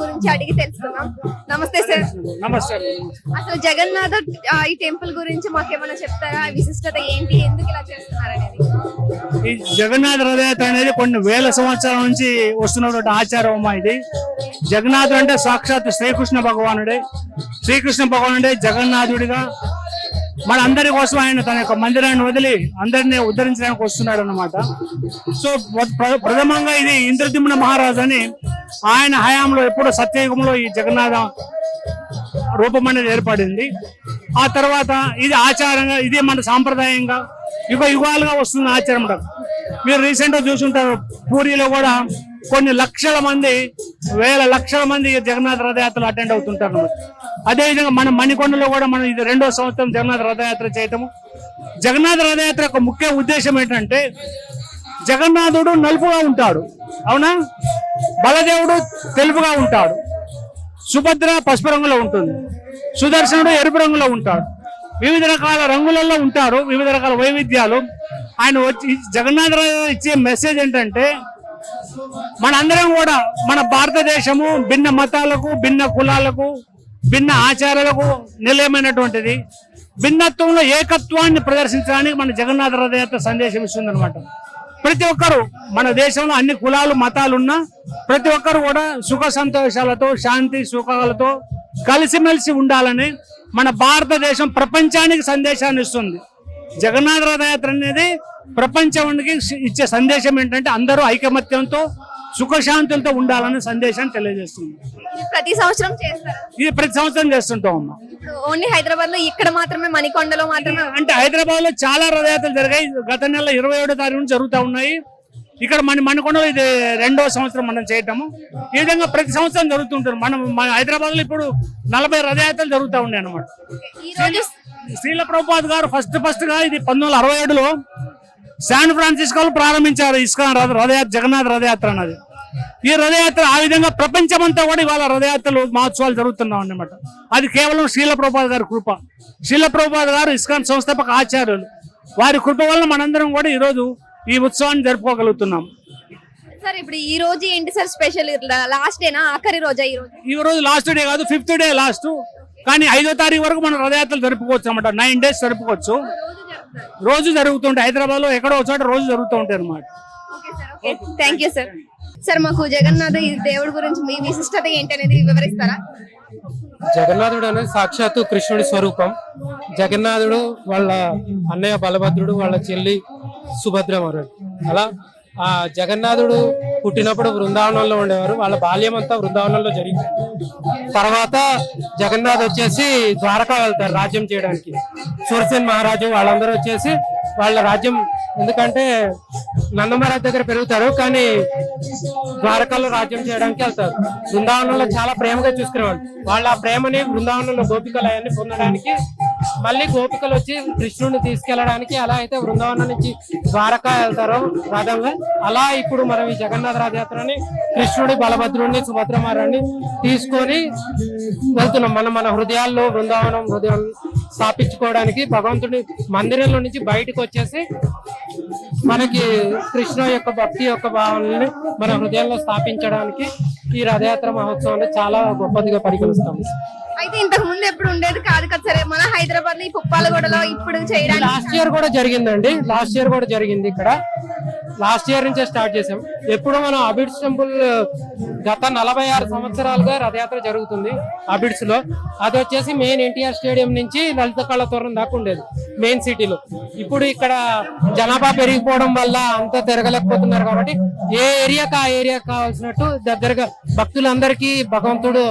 గురించి అడిగి తెలుసుకుందాం. నమస్తే సార్. నమస్తే. అసలు జగన్నాథ ఆ, ఈ టెంపుల్ గురించి మాకు ఏమైనా చెప్తారా విశిష్టత ఏంటి? ఎందుకు ఇలా చేస్తున్నారు అనేది? ఈ జగన్నాథ రథయాత్ర అనేది కొన్ని వేల సంవత్సరాల నుంచి వస్తున్నటువంటి ఆచారం అమ్మా ఇది. జగన్నాథుడు అంటే సాక్షాత్ శ్రీకృష్ణ భగవానుడే. శ్రీకృష్ణ భగవానుడే జగన్నాథుడిగా మన అందరి కోసం ఆయన తన యొక్క మందిరాన్ని వదిలి అందరినీ ఉద్ధరించడానికి వస్తున్నాడు అన్నమాట సో ప్ర- ప్రథమంగా ఇది ఇంద్రదిమ్న మహారాజు అని ఆయన హయాంలో ఎప్పుడో సత్యయుగంలో ఈ జగన్నాథ రూపం అనేది ఏర్పడింది. ఆ తర్వాత ఇది ఆచారంగా ఇది మన సాంప్రదాయంగా యుగ యుగాలుగా వస్తున్న ఆచారం మీరు రీసెంట్గా చూసుంటారు పూరిలో కూడా కొన్ని లక్షల మంది వేల లక్షల మంది ఈ జగన్నాథ రథయాత్రలు అటెండ్ అవుతుంటారు అన్నమాట. అదేవిధంగా మన మణికొండలో కూడా మనం ఇది రెండో సంవత్సరం జగన్నాథ రథయాత్ర చేయటము. జగన్నాథ రథయాత్ర యొక్క ముఖ్య ఉద్దేశం ఏంటంటే జగన్నాథుడు నలుపుగా ఉంటాడు. అవునా? బలదేవుడు తెలుపుగా ఉంటాడు. సుభద్ర పసుపు రంగులో ఉంటుంది. సుదర్శనుడు ఎరుపు రంగులో ఉంటాడు. వివిధ రకాల రంగులలో ఉంటారు వివిధ రకాల వైవిధ్యాలు. ఆయన వచ్చి జగన్నాథ ఇచ్చే మెసేజ్ ఏంటంటే మనందరం కూడా మన భారతదేశము భిన్న మతాలకు భిన్న కులాలకు భిన్న ఆచారాలకు నిలయమైనటువంటిది. భిన్నత్వంలో ఏకత్వాన్ని ప్రదర్శించడానికి మన జగన్నాథ రథయాత్ర సందేశం ఇస్తుంది అనమాట ప్రతి ఒక్కరు మన దేశంలో అన్ని కులాలు మతాలు ఉన్నా ప్రతి ఒక్కరు కూడా సుఖ సంతోషాలతో శాంతి సుఖాలతో కలిసిమెలిసి ఉండాలని మన భారతదేశం ప్రపంచానికి సందేశాన్ని ఇస్తుంది. జగన్నాథ రథయాత్ర అనేది ప్రపంచానికి ఇచ్చే సందేశం ఏంటంటే అందరూ ఐకమత్యంతో సుఖశాంతులతో ఉండాలనే సందేశాన్ని తెలియజేస్తుంది. ప్రతి సంవత్సరం చేస్తారా? ఇది ప్రతి సంవత్సరం చేస్తుంటాం అమ్మా. ఓన్లీ హైదరాబాద్లో ఇక్కడ మాత్రమే మణికొండలో మాత్రమే? అంటే హైదరాబాద్లో చాలా రథయాత్రలు జరిగాయి. గత నెల ఇరవై ఏడో తారీఖు నుంచి జరుగుతూ ఉన్నాయి. ఇక్కడ మన మనకొండలో ఇది రెండో సంవత్సరం మనం చేయటము. ఈ విధంగా ప్రతి సంవత్సరం జరుగుతుంటారు మనం మన హైదరాబాద్లో ఇప్పుడు నలభై రథయాత్రలు జరుగుతూ ఉన్నాయి రోజు శ్రీల ప్రభుపాద్ గారు ఫస్ట్ ఫస్ట్గా ఇది పంతొమ్మిది వందల అరవై ఏడులో శాన్ ఫ్రాన్సిస్కోలో ప్రారంభించారు ఇస్కాన్ రథ రథయాత్ర జగన్నాథ రథయాత్ర అన్నది. ఈ రథయాత్ర ఆ విధంగా ప్రపంచమంతా కూడా ఇవాళ రథయాత్రలు మహోత్సవాలు జరుగుతున్నాం అన్నమాట. అది కేవలం శ్రీల ప్రభుపాద్ గారి కృప. శ్రీల ప్రభుపాద్ గారు ఇస్కాన్ సంస్థాపక ఆచార్యులు. వారి కృప వల్ల మనందరం కూడా ఈరోజు ఈ ఉత్సవాన్ని జరుపుకోగలుగుతున్నాం. సార్ ఇప్పుడు ఈ రోజు ఏంటి సార్ స్పెషల్? లాస్ట్ డేనా? ఆఖరి రోజా ఈ రోజు? ఈ రోజు లాస్ట్ డే కాదు ఫిఫ్త్ డే లాస్ట్. కానీ ఐదో తారీఖు వరకు మనం రథయాత్రలు జరుపుకోవచ్చు అన్నమాట. నైన్ డేస్ జరుపుకోవచ్చు. రోజు జరుగుతుంటాయి. హైదరాబాద్లో ఎక్కడో ఒక చోట రోజు జరుగుతూ ఉంటాయి అన్నమాట. Okay sir okay thank you sir sir మాకు జగన్నాథ దేవుడి గురించి మీ విశిష్టత ఏంటి అనేది వివరిస్తారా? జగన్నాథుడు అనేది సాక్షాత్తు కృష్ణుడి స్వరూపం. జగన్నాథుడు వాళ్ళ అన్నయ్య బలభద్రుడు వాళ్ళ చెల్లి సుభద్రమరుడు అలా ఆ జగన్నాథుడు పుట్టినప్పుడు బృందావనంలో ఉండేవారు. వాళ్ళ బాల్యం అంతా బృందావనంలో జరిగింది. తర్వాత జగన్నాథ్ వచ్చేసి ద్వారకా వెళ్తారు రాజ్యం చేయడానికి. సూర్యసేన్ మహారాజు వాళ్ళందరూ వచ్చేసి వాళ్ళ రాజ్యం ఎందుకంటే నందమహారాజ్ దగ్గర పెరుగుతారు కానీ ద్వారకాలో రాజ్యం చేయడానికి వెళ్తారు. బృందావనంలో చాలా ప్రేమగా చూసుకునేవాళ్ళు. వాళ్ళ ఆ ప్రేమని బృందావనంలో గోపికలయాన్ని పొందడానికి మళ్ళీ గోపికలు వచ్చి కృష్ణుడిని తీసుకెళ్ళడానికి అలా అయితే బృందావనం నుంచి ద్వారకా వెళ్తారో రథంగా అలా ఇప్పుడు మనం ఈ జగన్నాథ రథయాత్రని కృష్ణుడి బలభద్రుడిని సుభద్రమారాన్ని తీసుకొని వెళ్తున్నాం. మనం మన హృదయాల్లో బృందావనం హృదయం స్థాపించుకోవడానికి భగవంతుడి మందిరంలో నుంచి బయటకు వచ్చేసి మనకి కృష్ణ యొక్క భక్తి యొక్క భావనని మన హృదయంలో స్థాపించడానికి ఈ రథయాత్ర మహోత్సవాన్ని చాలా గొప్పదిగా పరిగణిస్తాం. అయితే ఇంతకు ముందు ఎప్పుడు ఉండేది కాదు కదా సరే మన హైదరాబాద్లో ఈ పుప్పాలగూడలో ఇప్పుడు చేయడానికి లాస్ట్ ఇయర్ కూడా జరిగిందండి. లాస్ట్ ఇయర్ కూడా జరిగింది ఇక్కడ. లాస్ట్ ఇయర్ నుంచే స్టార్ట్ చేసాం ఎప్పుడు మనం అబిడ్స్ టెంపుల్ గత నలభై ఆరు సంవత్సరాలుగా రథయాత్ర జరుగుతుంది అబిడ్స్లో అది వచ్చేసి మెయిన్ ఎన్టీఆర్ స్టేడియం నుంచి లలిత కళ తోరణం దాకా ఉండేది మెయిన్ సిటీలో. ఇప్పుడు ఇక్కడ జనాభా పెరిగిపోవడం వల్ల అంతా తిరగలేకపోతున్నారు కాబట్టి ఏ ఏరియాకి ఆ ఏరియా కావాల్సినట్టు దగ్గరగా భక్తులందరికీ భగవంతుడు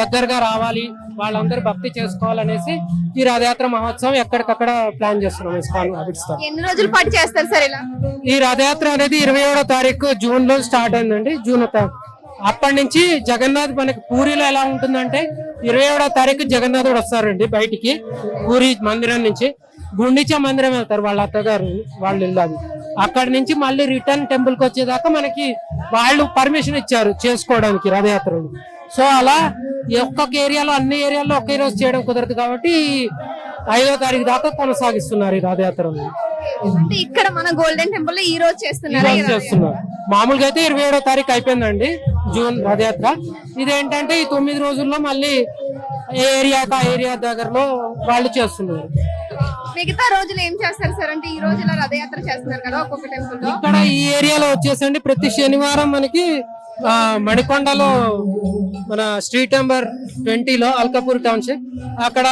దగ్గరగా రావాలి. వాళ్ళందరూ భక్తి చేసుకోవాలనేసి ఈ రథయాత్ర మహోత్సవం ఎక్కడికక్కడ ప్లాన్ చేస్తున్నాం ఇస్కాన్ అబిడ్స్తో. ఎన్ని రోజుల పాటు చేస్తారు సార్ ఇలా? ఈ రథయాత్ర అనేది ఇరవై ఏడో తారీఖు జూన్లో స్టార్ట్ అయిందండి. జూన్ అప్పటి నుంచి జగన్నాథ్ మనకి పూరిలో ఎలా ఉంటుందంటే ఇరవై ఏడో తారీఖు జగన్నాథుడు వస్తారండి బయటికి పూరి మందిరం నుంచి. గుండిచా మందిరం వెళ్తారు వాళ్ళ అత్తగారు వాళ్ళ ఇల్లు అది. అక్కడి నుంచి మళ్ళీ రిటర్న్ టెంపుల్కి వచ్చేదాకా మనకి వాళ్ళు పర్మిషన్ ఇచ్చారు చేసుకోవడానికి రథయాత్రలు. సో అలా ఒక్కొక్క ఏరియాలో అన్ని ఏరియాలో ఒకే రోజు చేయడం కుదరదు కాబట్టి ఐదో తారీఖు దాకా కొనసాగిస్తున్నారు ఈ రథయాత్రలు అంటే ఇక్కడ మన గోల్డెన్ టెంపుల్ ఈ రోజు చేస్తున్నారు చేస్తున్నారు. మామూలుగా అయితే ఇరవై ఏడో తారీఖు అయిపోయిందండి జూన్ రథయాత్ర. ఇదేంటంటే ఈ తొమ్మిది రోజుల్లో మళ్ళీ ఏ ఏరియాకి ఆ ఏరియా దగ్గరలో వాళ్ళు చేస్తున్నారు. మిగతా రోజులు ఏం చేస్తారు సార్? అంటే ఈ రోజు ఇలా రథయాత్ర చేస్తున్నారు కదా ఒక్కొక్క టెంపుల్ ఇక్కడ ఈ ఏరియాలో వచ్చేసండి ప్రతి శనివారం మనకి మణికొండలో మన స్ట్రీట్ నెంబర్ ట్వంటీలో అల్కాపూర్ టౌన్షిప్. అక్కడ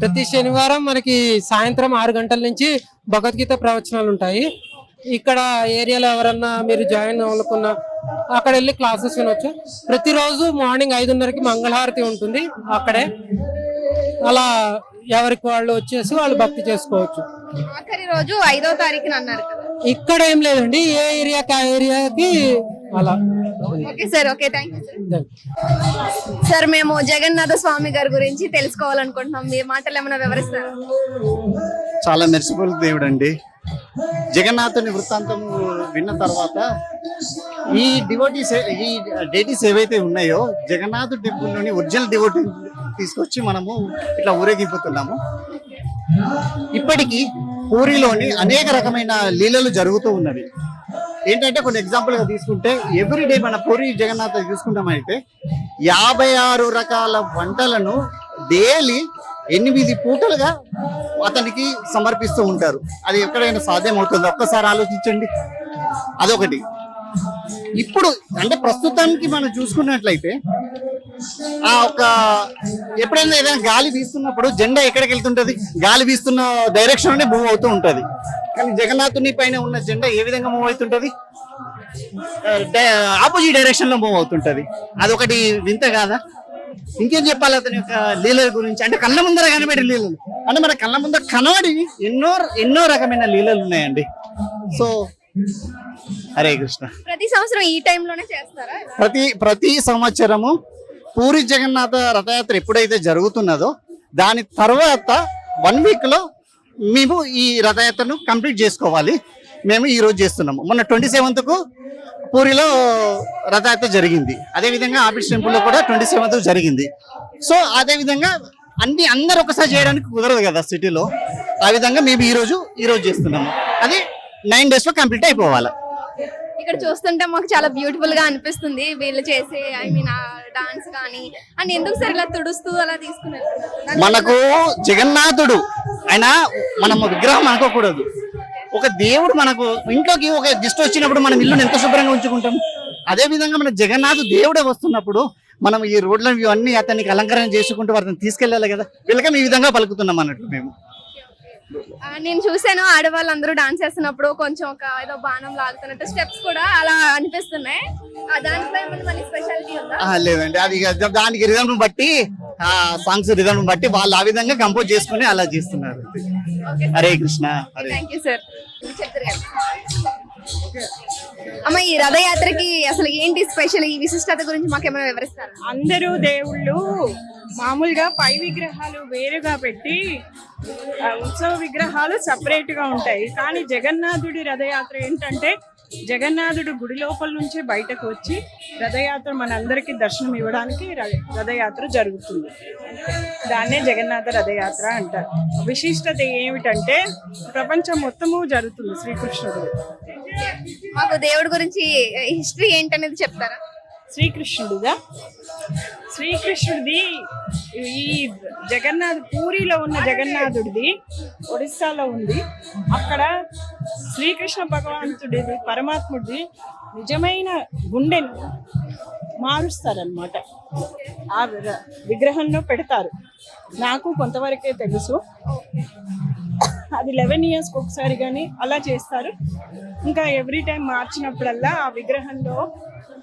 ప్రతి శనివారం మనకి సాయంత్రం ఆరు గంటల నుంచి భగవద్గీత ప్రవచనాలు ఉంటాయి. ఇక్కడ ఏరియాలో ఎవరన్నా మీరు జాయిన్ అవ్వాలనుకున్నా అక్కడ వెళ్ళి క్లాసెస్ వినొచ్చు. ప్రతిరోజు మార్నింగ్ ఐదున్నరకి మంగళహారతి ఉంటుంది అక్కడే. అలా ఎవరికి వాళ్ళు వచ్చేసి వాళ్ళు భక్తి చేసుకోవచ్చు. ఆఖరి రోజు ఐదో తారీఖున అన్నారు కదా. ఇక్కడ ఏం లేదండి ఏ ఏరియాకి ఆ ఏరియాకి అలా. Okay sir okay thank you sir. మేము జగన్నాథ స్వామి గారి గురించి తెలుసుకోవాలనుకుంటున్నాం. మీ మాటలు ఏమైనా వివరిస్తారు? చాలా మెర్సిబుల్ దేవుడు అండి జగన్నాథుని వృత్తాంతం విన్న తర్వాత ఈ డివోటీస్ ఈ డేటీస్ ఏవైతే ఉన్నాయో జగన్నాథ్ టెంపుల్లోని ఒరిజినల్ డివోటీ తీసుకొచ్చి మనము ఇట్లా ఊరేగిపోతున్నాము. ఇప్పటికీ పూరిలోని అనేక రకమైన లీలలు జరుగుతూ ఉన్నవి. ఏంటంటే కొన్ని ఎగ్జాంపుల్గా తీసుకుంటే ఎవ్రీడే మన పూరి జగన్నాథ్ చూసుకుంటామైతే యాభై ఆరు రకాల వంటలను డైలీ ఎనిమిది పూటలుగా అతనికి సమర్పిస్తూ ఉంటారు. అది ఎక్కడైనా సాధ్యం అవుతుందో ఒక్కసారి ఆలోచించండి. అదొకటి. ఇప్పుడు అంటే ప్రస్తుతానికి మనం చూసుకున్నట్లయితే ఆ ఒక ఎప్పుడైనా ఏదైనా గాలి వీస్తున్నప్పుడు జెండా ఎక్కడికి వెళ్తుంటది? గాలి వీస్తున్న డైరెక్షన్లోనే మూవ్ అవుతూ ఉంటది. కానీ జగన్నాథుని పైన ఉన్న జెండా ఏ విధంగా మూవ్ అవుతుంటది? ఆపోజిట్ డైరెక్షన్లో మూవ్ అవుతుంటది. అదొకటి వింత కాదా? ఇంకేం చెప్పాలి అతని యొక్క లీలల గురించి? అంటే కళ్ళ ముందర కనబడే లీలలు. అంటే మన కళ్ళ ముందర కనబడి ఎన్నో ఎన్నో రకమైన లీలలు ఉన్నాయండి. సో హరే కృష్ణ. ప్రతి సంవత్సరం ఈ టైంలోనే చేస్తారా? ప్రతి ప్రతి సంవత్సరము పూరి జగన్నాథ రథయాత్ర ఎప్పుడైతే జరుగుతున్నదో దాని తర్వాత వన్ వీక్లో మేము ఈ రథయాత్రను కంప్లీట్ చేసుకోవాలి. మేము ఈరోజు చేస్తున్నాము. మొన్న ట్వంటీ సెవెంత్కు పూరిలో రథయాత్ర జరిగింది. అదేవిధంగా ఆఫీస్ టెంపుల్లో కూడా ట్వంటీ సెవెంత్ జరిగింది. సో అదేవిధంగా అన్ని అందరు ఒకసారి చేయడానికి కుదరదు కదా సిటీలో. ఆ విధంగా మేము ఈరోజు ఈరోజు చేస్తున్నాము. అది నైన్ డేస్లో కంప్లీట్ అయిపోవాలి. ఇక్కడ చూస్తుంటే మాకు చాలా బ్యూటిఫుల్గా అనిపిస్తుంది. వీళ్ళు చేసే ఐ మీన్ డాన్స్ కానీ. అండ్ ఎందుకు సార్ ఇలా తుడుస్తూ అలా తీసుకుని వెళ్తున్నారు? మనకు జగన్నాథుడు. ఆయన మనం విగ్రహం అనుకోకూడదు. ఒక దేవుడు మనకు ఇంట్లోకి ఒక గెస్ట్ వచ్చినప్పుడు మనం ఇల్లుని ఎంత శుభ్రంగా ఉంచుకుంటాం? అదే విధంగా మన జగన్నాథు దేవుడే వస్తున్నప్పుడు మనం ఈ రోడ్లను ఇవన్నీ అతనికి అలంకరణ చేసుకుంటూ వాటిని తీసుకెళ్ళాలి కదా. వెల్కమ్ ఈ విధంగా పలుకుతున్నాం అన్నట్లు మేము. నేను చూసాను ఆడవాళ్ళందరూ డాన్స్ చేస్తున్నప్పుడు కొంచెం ఒక ఏదో బాణం లాగుతున్నట్టు స్టెప్స్ కూడా అలా అనిపిస్తున్నాయి. ఆ, దాంట్లో ఏమైనా మళ్ళీ స్పెషాలిటీ ఉందా? ఆ, లేదండి. అది దానికి రిధం బట్టి ఆ సాంగ్స్ రిధం బట్టి వాళ్ళు ఆ విధంగా కంపోజ్ చేసుకుని అలా చేస్తున్నారు. Okay Hare Krishna thank you sir అమ్మ ఈ రథయాత్రకి అసలు ఏంటి స్పెషల్ ఈ విశిష్టత గురించి మాకు ఏమైనా వివరిస్తారా? అందరూ దేవుళ్ళు మామూలుగా పై విగ్రహాలు వేరుగా పెట్టి ఉత్సవ విగ్రహాలు సపరేట్గా ఉంటాయి. కానీ జగన్నాథుడి రథయాత్ర ఏంటంటే జగన్నాథుడు గుడి లోపల నుంచే బయటకు వచ్చి రథయాత్ర మనందరికీ దర్శనం ఇవ్వడానికి ర- రథయాత్ర జరుగుతుంది. దాన్నే జగన్నాథ రథయాత్ర అంటారు. విశిష్టత ఏమిటంటే ప్రపంచం మొత్తము జరుగుతుంది శ్రీకృష్ణుడు. మాకు దేవుడి గురించి హిస్టరీ ఏంటనేది చెప్తారా? శ్రీకృష్ణుడుగా శ్రీకృష్ణుడిది ఈ జగన్నాథ్ పూరిలో ఉన్న జగన్నాథుడిది ఒడిస్సాలో ఉంది. అక్కడ శ్రీకృష్ణ భగవంతుడిది పరమాత్ముడిది నిజమైన గుండెని మారుస్తారనమాట ఆ విగ్రహంలో పెడతారు. నాకు కొంతవరకే తెలుసు. అది లెవెన్ ఇయర్స్కి ఒకసారి కానీ అలా చేస్తారు. ఇంకా ఎవ్రీ టైం మార్చినప్పుడల్లా ఆ విగ్రహంలో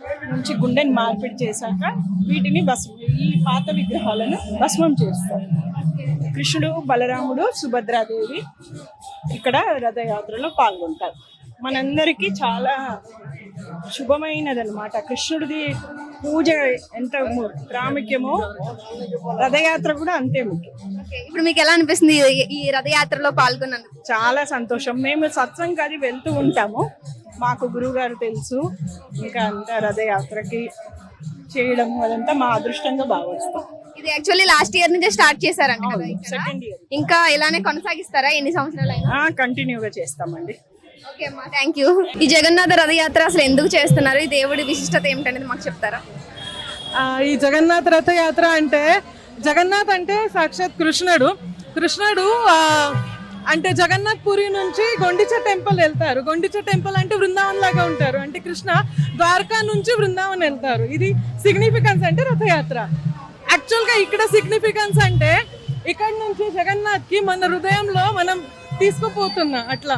నుంచి గుండెని మార్పిడి చేశాక వీటిని భస్మం ఈ పాత విగ్రహాలను భస్మం చేస్తారు. కృష్ణుడు బలరాముడు సుభద్రాదేవి ఇక్కడ రథయాత్రలో పాల్గొంటారు. మనందరికీ చాలా శుభమైనదన్నమాట. కృష్ణుడిది పూజ ఎంత ప్రాముఖ్యమో రథయాత్ర కూడా అంతే ముఖ్యం. ఇప్పుడు మీకు ఎలా అనిపిస్తుంది ఈ- రథయాత్రలో పాల్గొన్నందుకు? చాలా సంతోషం. మేము సత్సంగ్ అది వెళ్తూ ఉంటాము. మాకు గురువు గారు తెలుసు. ఇంకా అంతా రథయాత్రకి చేయడం అదంతా మా అదృష్టంగా భావిస్తాం. ఇది యాక్చువల్లీ లాస్ట్ ఇయర్ నుంచే స్టార్ట్ చేశారంట కదా ఇక్కడ. సెకండ్ ఇయర్ ఇంకా ఇలానే కొనసాగిస్తారా? ఎన్ని సంవత్సరాలు అయినా కంటిన్యూగా చేస్తామండి. ఓకే అమ్మా థ్యాంక్ యూ ఈ జగన్నాథ రథయాత్ర అసలు ఎందుకు చేస్తున్నారు? ఈ దేవుడి విశిష్టత ఏమిటనేది మాకు చెప్తారా? ఆ, ఈ జగన్నాథ్ రథయాత్ర అంటే జగన్నాథ్ అంటే సాక్షాత్ కృష్ణుడు. కృష్ణుడు ఆ, అంటే జగన్నాథ్ పురి నుంచి గొండిచ టెంపుల్ వెళ్తారు. గొండిచ టెంపుల్ అంటే బృందావన్ లాగా ఉంటారు. అంటే కృష్ణ ద్వారకా నుంచి బృందావన్ వెళ్తారు. ఇది సిగ్నిఫికెన్స్ అంటే రథయాత్ర. యాక్చువల్గా ఇక్కడ సిగ్నిఫికెన్స్ అంటే ఇక్కడ నుంచి జగన్నాథ్కి మన హృదయంలో మనం తీసుకుపోతున్నాం అట్లా.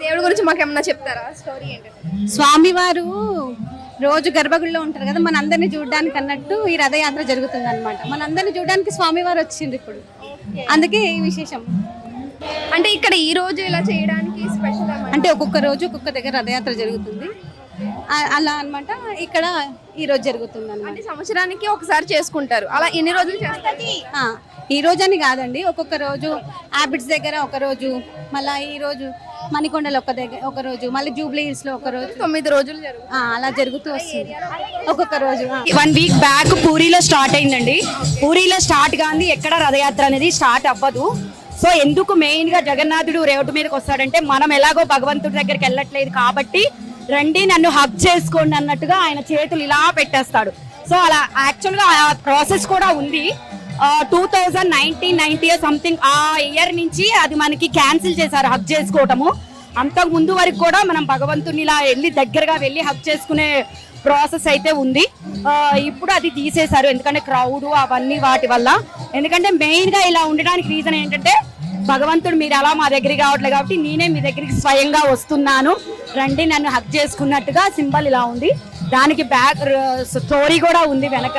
దేవుడి గురించి మాకు ఏమన్నా చెప్తారా? స్టోరీ ఏంటంటే. స్వామివారు రోజు గర్భగుడిలో ఉంటారు కదా మన అందరిని చూడడానికి అన్నట్టు ఈ రథయాత్ర జరుగుతుంది అనమాట మన అందరిని చూడడానికి స్వామివారు వచ్చిండ్రు ఇప్పుడు. అందుకే ఈ విశేషం. అంటే ఇక్కడ ఈ రోజు ఇలా చేయడానికి స్పెషల్ అంటే ఒక్కొక్క రోజు ఒక్కొక్క దగ్గర రథయాత్ర జరుగుతుంది. అలా అన్నమాట. ఇక్కడ ఈ రోజు జరుగుతుంది అనమాట అంటే సంవత్సరానికి ఒకసారి చేసుకుంటారు. అలా ఎన్ని రోజులు చేస్తారు? ఈ రోజు అని కాదండి ఒక్కొక్క రోజు హ్యాబిట్స్ దగ్గర ఒక రోజు మళ్ళీ ఈ రోజు మణికొండలో ఒక దగ్గర ఒక రోజు మళ్ళీ జూబ్లీ హిల్స్లో ఒక రోజు. తొమ్మిది రోజులు ఆ, అలా జరుగుతూ వస్తుంది. ఒక్కొక్క రోజు ఆ. వన్ వీక్ బ్యాక్ పూరిలో స్టార్ట్ అయిందండి. పూరిలో స్టార్ట్ కాంది ఎక్కడ రథయాత్ర అనేది స్టార్ట్ అవ్వదు. సో ఎందుకు మెయిన్గా జగన్నాథుడు రేవటి మీదకి వస్తాడంటే మనం ఎలాగో భగవంతుడి దగ్గరికి వెళ్ళట్లేదు కాబట్టి రండి నన్ను హబ్ చేసుకోండి అన్నట్టుగా ఆయన చేతులు ఇలా పెట్టేస్తాడు. సో అలా యాక్చువల్గా ఆ ప్రాసెస్ కూడా ఉంది. Two thousand nineteen ninety something ఆ ఇయర్ నుంచి అది మనకి క్యాన్సిల్ చేశారు హబ్ చేసుకోవటము. అంతకు ముందు వరకు కూడా మనం భగవంతుని ఇలా వెళ్ళి దగ్గరగా వెళ్ళి హబ్ చేసుకునే ప్రాసెస్ అయితే ఉంది. ఇప్పుడు అది తీసేశారు. ఎందుకంటే క్రౌడ్ అవన్నీ వాటి వల్ల. ఎందుకంటే మెయిన్గా ఇలా ఉండడానికి రీజన్ ఏంటంటే భగవంతుడు మీరు అలా మా దగ్గరికి రావట్లేదు కాబట్టి నేనే మీ దగ్గరికి స్వయంగా వస్తున్నాను. రండి నన్ను హక్ చేసుకున్నట్టుగా సింబల్ ఇలా ఉంది. దానికి బ్యాక్ స్టోరీ కూడా ఉంది వెనక.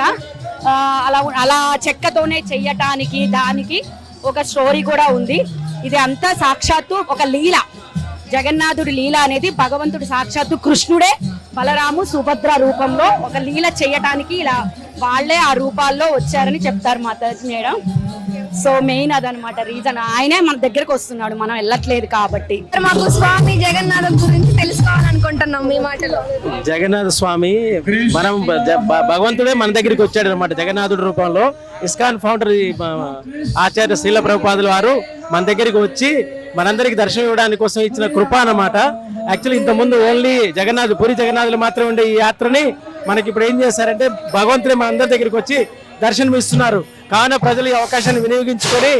అలా అలా చెక్కతోనే చెయ్యటానికి దానికి ఒక స్టోరీ కూడా ఉంది. ఇది అంతా సాక్షాత్తు ఒక లీల. జగన్నాథుడి లీల అనేది భగవంతుడు సాక్షాత్తు కృష్ణుడే బలరాము సుభద్ర రూపంలో ఒక లీల చేయటానికి ఇలా వాళ్ళే ఆ రూపాల్లో వచ్చారని చెప్తారు మాతాజీ మేడం. సో మెయిన్ అదనమాట రీజన్ ఆయనే మన దగ్గరకు వస్తున్నాడు మనం వెళ్ళట్లేదు కాబట్టి. మాకు స్వామి జగన్నాథం గురించి తెలుసుకోవాలనుకుంటున్నాం మీ మాటలో. జగన్నాథ స్వామి మనం భగవంతుడే మన దగ్గరికి వచ్చాడు అనమాట జగన్నాథుడి రూపంలో. ఇస్కాన్ ఫౌండర్ ఈ ఆచార్య శీల ప్రభుపాదుల వారు మన దగ్గరికి వచ్చి మనందరికి దర్శనం ఇవ్వడానికి కోసం ఇచ్చిన కృప అన్నమాట. యాక్చువల్లీ ఇంత ముందు ఓన్లీ జగన్నాథ్ పూరి జగన్నాథులు మాత్రమే ఉండే ఈ యాత్రని మనకి ఇప్పుడు ఏం చేశారంటే భగవంతుడే మన అందరి దగ్గరికి వచ్చి దర్శనం ఇస్తున్నారు కావున ప్రజలు ఈ అవకాశాన్ని వినియోగించుకొని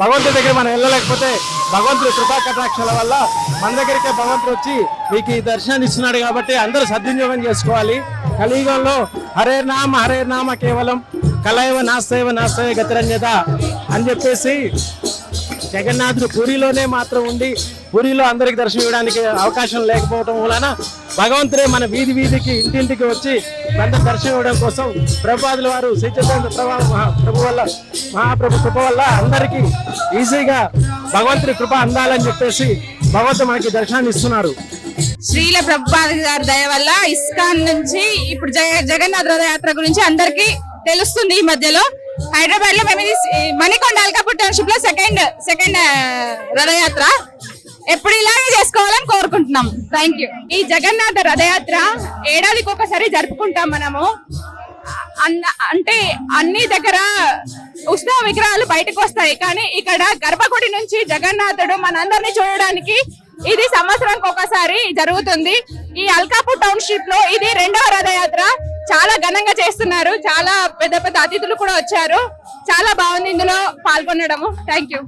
భగవంతుడి దగ్గర మనం వెళ్ళలేకపోతే భగవంతుడి కృపా కటాక్షాల వల్ల మన దగ్గరికే భగవంతుడు వచ్చి మీకు ఈ దర్శనాన్ని ఇస్తున్నాడు కాబట్టి అందరూ సద్వినియోగం చేసుకోవాలి. కలియుగంలో హరే నామ హరే నామ కేవలం కలయవ నాస్తైవ నాస్తైవ గతిరంజత అని చెప్పేసి జగన్నాథుడు పూరిలోనే మాత్రం ఉండి పూరిలో అందరికి దర్శనం ఇవ్వడానికి అవకాశం లేకపోవటం వలన భగవంతుడే మన వీధి వీధికి ఇంటింటికి వచ్చి అందరి దర్శనం ఇవ్వడం కోసం ప్రభుపాదుల వారు శ్రీ ప్రభా ప్రభు వల్ల మహాప్రభు కృప వల్ల అందరికీ ఈజీగా భగవంతుడి కృప అందాలని చెప్పేసి భగవంతుడు మనకి దర్శనాన్ని ఇస్తున్నారు. శ్రీల ప్రభుపాద గారి దయ వల్ల ఇస్కాన్ నుంచి ఇప్పుడు జగ జగన్నాథ రథయాత్ర గురించి అందరికి తెలుస్తుంది ఈ మధ్యలో. హైదరాబాద్లో మేము ఇది మణికొండ అల్కాపూర్ టౌన్షిప్లో సెకండ్ సెకండ్ రథయాత్ర. ఎప్పుడు ఇలాగే చేసుకోవాలని కోరుకుంటున్నాం. థ్యాంక్ యూ ఈ జగన్నాథ రథయాత్ర ఏడాదికి ఒకసారి జరుపుకుంటాం మనము. అంటే అన్ని దగ్గర ఉష్ణ విగ్రహాలు బయటకు వస్తాయి. కానీ ఇక్కడ గర్భగుడి నుంచి జగన్నాథుడు మనందరినీ చూడడానికి ఇది సంవత్సరానికి ఒకసారి జరుగుతుంది. ఈ అల్కాపూర్ టౌన్షిప్లో ఇది రెండవ రథయాత్ర. చాలా ఘనంగా చేస్తున్నారు. చాలా పెద్ద పెద్ద అతిథులు కూడా వచ్చారు. చాలా బాగుంది ఇందులో పాల్గొనడము. Thank you